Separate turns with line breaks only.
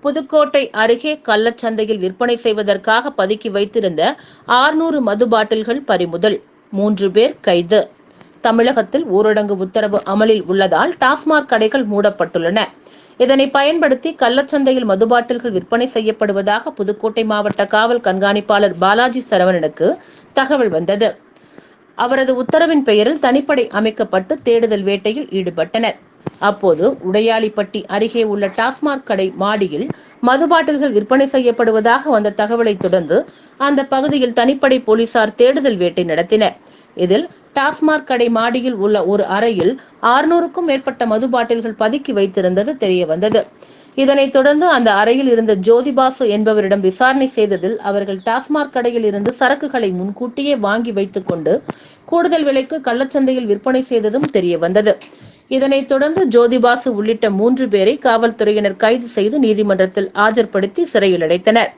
புதுக்கோட்டை அருகே கள்ளச்சந்தையில் விற்பனை செய்வதற்காக பதுக்கி வைத்திருந்த ஆறுநூறு மது பாட்டில்கள் பறிமுதல். மூன்று பேர் கைது. தமிழகத்தில் ஊரடங்கு உத்தரவு அமலில் உள்ளதால் டாஸ்மாக் கடைகள் மூடப்பட்டுள்ளன. இதனை பயன்படுத்தி கள்ளச்சந்தையில் மது பாட்டில்கள் விற்பனை செய்யப்படுவதாக புதுக்கோட்டை மாவட்ட காவல் கண்காணிப்பாளர் பாலாஜி சரவணனுக்கு தகவல் வந்தது. அவரது உத்தரவின் பெயரில் தனிப்படை அமைக்கப்பட்டு தேடுதல் வேட்டையில் ஈடுபட்டனர். அப்போது உடையாளிப்பட்டி அருகே உள்ள டாஸ்மாக் கடை மாடியில் மது பாட்டில்கள் விற்பனை செய்யப்படுவதாக வந்த தகவலை தொடர்ந்து அந்த பகுதியில் தனிப்படை போலீசார் தேடுதல் வேட்டை நடத்தினர். இதில் டாஸ்மாக் கடை மாடியில் உள்ள ஒரு அறையில் ஆறுநூறுக்கும் மேற்பட்ட மது பாட்டில்கள் பதுக்கி வைத்திருந்தது தெரிய வந்தது இதனைத் தொடர்ந்து அந்த அறையில் இருந்த ஜோதிபாசு என்பவரிடம் விசாரணை செய்ததில் அவர்கள் டாஸ்மாக் கடையில் இருந்து சரக்குகளை முன்கூட்டியே வாங்கி வைத்துக்கொண்டு கூடுதல் விலைக்கு கள்ளச்சந்தையில் விற்பனை செய்ததும் தெரிய வந்தது இதனைத் தொடர்ந்து ஜோதிபாசு உள்ளிட்ட மூன்று பேரை காவல்துறையினர் கைது செய்து நீதிமன்றத்தில் ஆஜர்படுத்தி சிறையில் அடைத்தனர்.